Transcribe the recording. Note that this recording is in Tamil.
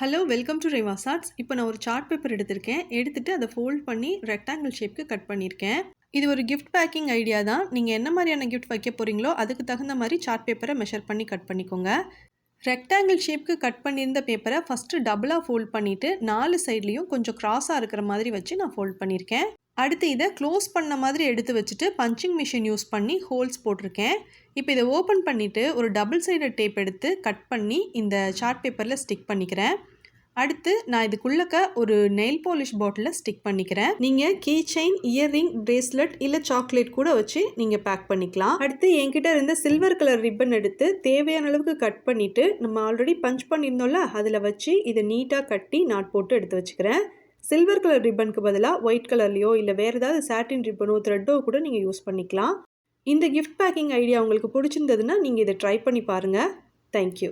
Hello welcome to Reva charts இப்போ நான் ஒரு சார்ட் பேப்பர் எடுத்திருக்கேன். எடுத்துகிட்டு அதை ஃபோல்ட் பண்ணி ரெக்டாங்கிள் ஷேப்க்கு கட் பண்ணியிருக்கேன். இது ஒரு கிஃப்ட் பேக்கிங் ஐடியா தான். நீங்கள் என்ன மாதிரியான கிஃப்ட் வைக்க போகிறீங்களோ அதுக்கு தகுந்த மாதிரி சார்ட் பேப்பரை மெஷர் பண்ணி கட் பண்ணிக்கோங்க. ரெக்டாங்கிள் ஷேப்க்கு கட் பண்ணியிருந்த பேப்பரை ஃபஸ்ட்டு டபுளாக ஃபோல்ட் பண்ணிவிட்டு நாலு சைட்லேயும் கொஞ்சம் க்ராஸாக இருக்கிற மாதிரி வச்சு நான் ஃபோல்ட் பண்ணியிருக்கேன். அடுத்து இதை க்ளோஸ் பண்ண மாதிரி எடுத்து வச்சுட்டு பஞ்சிங் மிஷின் யூஸ் பண்ணி ஹோல்ஸ் போட்டிருக்கேன். இப்போ இதை ஓப்பன் பண்ணிவிட்டு ஒரு டபுள் சைடு டேப் எடுத்து கட் பண்ணி இந்த சார்ட் பேப்பரில் ஸ்டிக் பண்ணிக்கிறேன். அடுத்து நான் இதுக்குள்ளக்க ஒரு நெயில் பாலிஷ் பாட்டிலில் ஸ்டிக் பண்ணிக்கிறேன். நீங்கள் கீ செயின் இயர்ரிங் பிரேஸ்லெட் இல்லை சாக்லேட் கூட வச்சு நீங்கள் பேக் பண்ணிக்கலாம். அடுத்து என்கிட்ட இருந்த சில்வர் கலர் ரிப்பன் எடுத்து தேவையான அளவுக்கு கட் பண்ணிவிட்டு நம்ம ஆல்ரெடி பஞ்ச் பண்ணியிருந்தோம்ல அதில் வச்சு இதை நீட்டாக கட்டி நாட் போட்டு எடுத்து வச்சுக்கிறேன். சில்வர் கலர் ரிப்பனுக்கு பதிலாக ஒயிட் கலர்லையோ இல்லை வேறு ஏதாவது சாட்டின் ரிப்பனோ த்ரெட்டோ கூட நீங்கள் யூஸ் பண்ணிக்கலாம். இந்த கிஃப்ட் பேக்கிங் ஐடியா உங்களுக்கு பிடிச்சிருந்ததுன்னா நீங்கள் இதை ட்ரை பண்ணி பாருங்கள் தேங்க்யூ